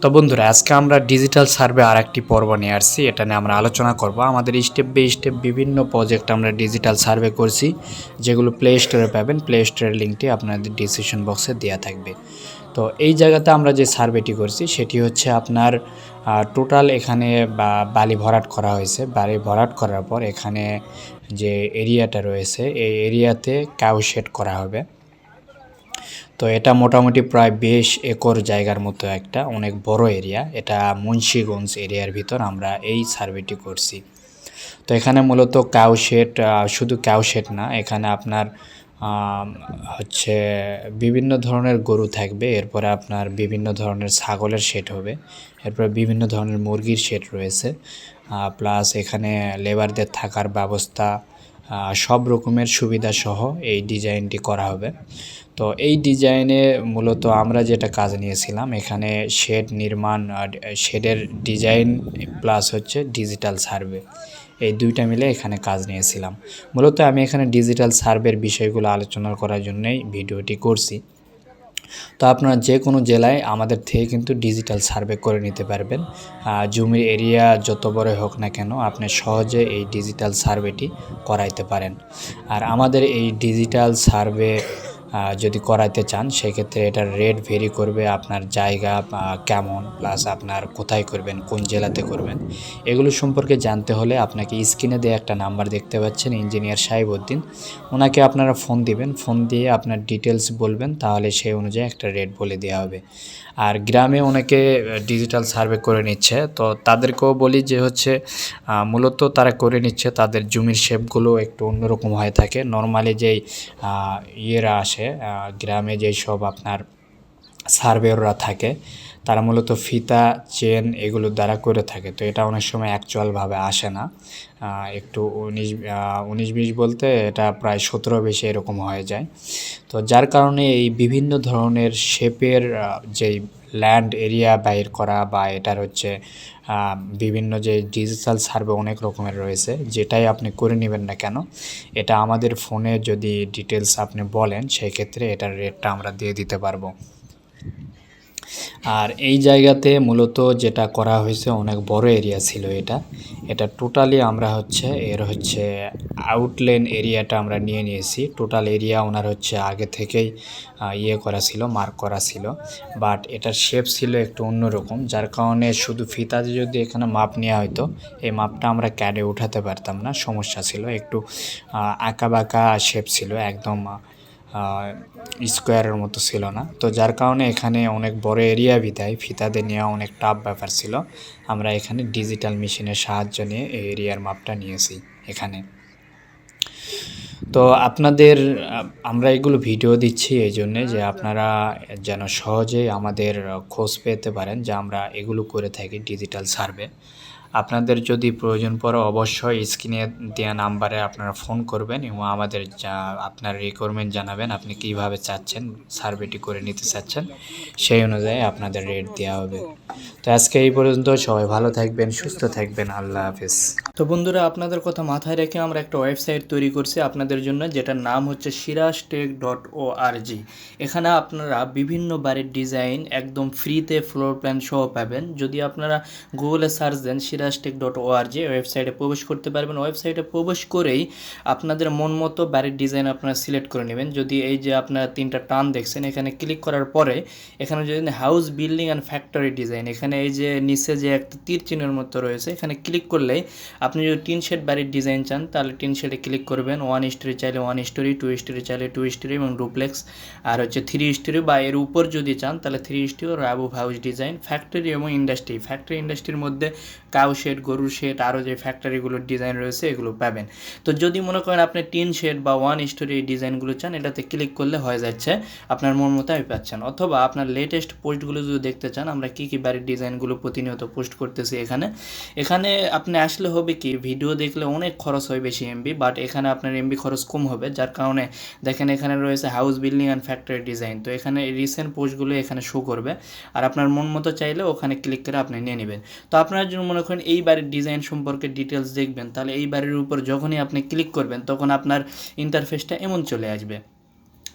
তো বন্ধুরা, আজকে আমরা ডিজিটাল সার্ভে আর একটি পর্ব নিয়ে আসছি। এটা নিয়ে আমরা আলোচনা করব। আমাদের স্টেপ বাই স্টেপ বিভিন্ন প্রজেক্ট আমরা ডিজিটাল সার্ভে করছি, যেগুলো প্লে স্টোরে পাবেন। প্লে স্টোরের লিঙ্কটি আপনাদের ডিসিশন বক্সে দেওয়া থাকবে। তো এই জায়গাতে আমরা যে সার্ভেটি করছি, সেটি হচ্ছে আপনার টোটাল এখানে, বা, বালি ভরাট করা হয়েছে। বালি ভরাট করার পর এখানে যে এরিয়াটা রয়েছে, এই এরিয়াতে কাউ শেড করা হবে। তো এটা মোটামুটি প্রায় বেশ একর জায়গার মতো একটা, অনেক বড় এরিয়া এটা মুন্সিগঞ্জ এরিয়ার ভিতর আমরা এই সার্ভেটি করছি। তো এখানে মূলত কাউ শেড শুধু কাউ শেড না, এখানে আপনার হচ্ছে বিভিন্ন ধরনের গরু থাকবে, এরপরে আপনার বিভিন্ন ধরনের ছাগলের শেড হবে, এরপরে বিভিন্ন ধরনের মুরগির শেড রয়েছে। প্লাস এখানে লেবারদের থাকার ব্যবস্থা সব রকমের সুবিধা সহ এই ডিজাইনটি করা হবে। তো এই ডিজাইনে মূলত আমরা যেটা কাজ নিয়েছিলাম, এখানে শেড নির্মাণ শেডের ডিজাইন প্লাস হচ্ছে ডিজিটাল সার্ভে। এই দুইটা মিলে এখানে কাজ নিয়েছিলাম। মূলত আমি এখানে ডিজিটাল সার্ভের বিষয়গুলো আলোচনা করার জন্যই ভিডিওটি করছি। তো আপনারা যে কোনো জেলায় আমাদের থেকে কিন্তু ডিজিটাল সার্ভে করে নিতে পারবেন। জমির এরিয়া যত বড় হোক না কেন, আপনি সহজে এই ডিজিটাল সার্ভেটি করাইতে পারেন। আর আমাদের এই ডিজিটাল সার্ভে যদি করাইতে চান, সেক্ষেত্রে এটার রেট ভেরি করবে আপনার জায়গা কেমন প্লাস আপনার কোথায় করবেন, কোন জেলাতে করবেন। এগুলো সম্পর্কে জানতে হলে আপনাকে স্ক্রিনে দিয়ে একটা নাম্বার দেখতে পাচ্ছেন ইঞ্জিনিয়ার সাহেবউদ্দিন। ওনাকে আপনারা ফোন দিবেন ফোন দিয়ে আপনার ডিটেলস বলবেন, তাহলে সেই অনুযায়ী একটা রেট বলে দেওয়া হবে। আর গ্রামে অনেকে ডিজিটাল সার্ভে করে নিচ্ছে, তো তাদেরকেও বলি যে হচ্ছে মূলত তারা করে নিচ্ছে, তাদের জমির শেপগুলো একটু অন্যরকম হয়ে থাকে। নর্মালি যেই ইয়েরা আসে গ্রামে যেসব আপনার সার্ভেয়ররা থাকে। তারা মূলত ফিতা, চেন এগুলো দ্বারা করে থাকে। তো এটা অনেক সময় অ্যাকচুয়ালভাবে আসে না। একটু উনিশ উনিশ বিশ বলতে এটা প্রায় সতেরো বেশি এরকম হয়ে যায়। তো যার কারণে এই বিভিন্ন ধরনের শেপের যেই ল্যান্ড এরিয়া বাইর করা বা এটার হচ্ছে বিভিন্ন যে ডিজিটাল সার্ভে অনেক রকমের রয়েছে, যেটাই আপনি করে নেবেন না কেন, এটা আমাদের ফোনে যদি ডিটেলস আপনি বলেন সেই ক্ষেত্রে এটার রেটটা আমরা দিয়ে দিতে পারব। আর এই জায়গাতে মূলত যেটা করা হয়েছে, অনেক বড় এরিয়া ছিল এটা। এটা টোটালি আমরা হচ্ছে, এর হচ্ছে আউটলেন এরিয়াটা আমরা নিয়ে নিয়েছি। টোটাল এরিয়া ওনার হচ্ছে আগে থেকেই ইয়ে করা ছিল মার্ক করা ছিল। বাট এটার শেপ ছিল একটু অন্যরকম, যার কারণে শুধু ফিতাতে যদি এখানে মাপ নেওয়া হতো এই মাপটা আমরা ক্যাডে উঠাতে পারতাম না। সমস্যা ছিল, একটু আঁকা বাঁকা শেপ ছিল, একদম স্কোয়ারের মতো ছিল না। তো যার কারণে এখানে অনেক বড় এরিয়া বিদায়। ফিতাতে নেওয়া অনেক টাফ ব্যাপার ছিল। আমরা এখানে ডিজিটাল মেশিনের সাহায্য নিয়ে এই এরিয়ার মাপটা নিয়েছি এখানে। তো আপনাদের আমরা এগুলো ভিডিও দিচ্ছি এই জন্যে যে আপনারা যেন সহজে আমাদের খোঁজ পেতে পারেন যে আমরা এগুলো করে থাকি ডিজিটাল সার্ভে আপনাদের যদি প্রয়োজন পড়ে অবশ্যই স্ক্রিনে দেওয়া নাম্বারে আপনারা ফোন করবেন এবং আমাদের যা আপনার রিকোয়ারমেন্ট জানাবেন, আপনি কীভাবে চাচ্ছেন সার্ভেটি করে নিতে চাচ্ছেন, সেই অনুযায়ী আপনাদের রেট দেওয়া হবে। তো আজকে এই পর্যন্ত, সবাই ভালো থাকবেন, সুস্থ থাকবেন, আল্লাহ হাফিজ। তো বন্ধুরা, আপনাদের কথা মাথায় রেখে আমরা একটা ওয়েবসাইট তৈরি করছি আপনাদের জন্য, যেটার নাম হচ্ছে Siraj tech dot O R G এখানে আপনারা বিভিন্ন বাড়ির ডিজাইন একদম ফ্রিতে ফ্লোর প্ল্যান সহ পাবেন। যদি আপনারা গুগলে সার্চ দেন Siraj tech dot O R G ওয়েবসাইটে প্রবেশ করতে পারবেন। ওয়েবসাইটে প্রবেশ করেই আপনাদের মন মতো বাড়ির ডিজাইন আপনারা সিলেক্ট করে নেবেন। যদি এই যে আপনারা তিনটা টান দেখছেন, এখানে ক্লিক করার পরে এখানে যদি house building and factory design এখানে এই যে নিচে যে একটা তীর চিহ্নের মতো রয়েছে, এখানে ক্লিক করলেই আপনি যদি টিন শেড বাড়ির ডিজাইন চান, তাহলে টিন শেডে ক্লিক করবেন। ওয়ান স্টোরি চাইলে ওয়ান স্টোরি টু স্টোরি চাইলে টু স্টোরি এবং ডুপ্লেক্স আর হচ্ছে থ্রি স্টোরি বা এর উপর যদি চান, তাহলে থ্রি স্টোরি রাবু হাউস ডিজাইন ফ্যাক্টরি এবং ইন্ডাস্ট্রি ফ্যাক্টরি ইন্ডাস্ট্রির মধ্যে কাউ শেড, গরুর শেড আরও যে ফ্যাক্টরিগুলোর ডিজাইন রয়েছে, এগুলো পাবেন। তো যদি মনে করেন আপনি টিন শেড বা ওয়ান স্টোরি এই ডিজাইনগুলো চান, এটাতে ক্লিক করলে হয়ে যাচ্ছে আপনার মন মতো আমি পাচ্ছেন। অথবা আপনার লেটেস্ট পোস্টগুলো যদি দেখতে চান, আমরা কী কী বাড়ির ডিজাইনগুলো প্রতিনিয়ত পোস্ট করতেছি এখানে। এখানে আপনি আসলে হবে কি ভিডিও দেখলে অনেক খরচ হয় বেশি এমবি বাট এখানে আপনার এমবি খরচ কম হবে, যার কারণে দেখেন এখানে রয়েছে house building and factory design তো এখানে রিসেন্ট পোস্টগুলো এখানে শো করবে, আর আপনার মন মতো চাইলে ওখানে ক্লিক করে আপনি নিয়ে নেবেন। তো আপনার জন্য মনে করেন এই বাড়ির ডিজাইন সম্পর্কে ডিটেলস দেখবেন, তাহলে এই বাড়ির উপর যখনই আপনি ক্লিক করবেন, তখন আপনার ইন্টারফেসটা এমন চলে আসবে।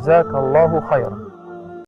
جزاك الله خيرا.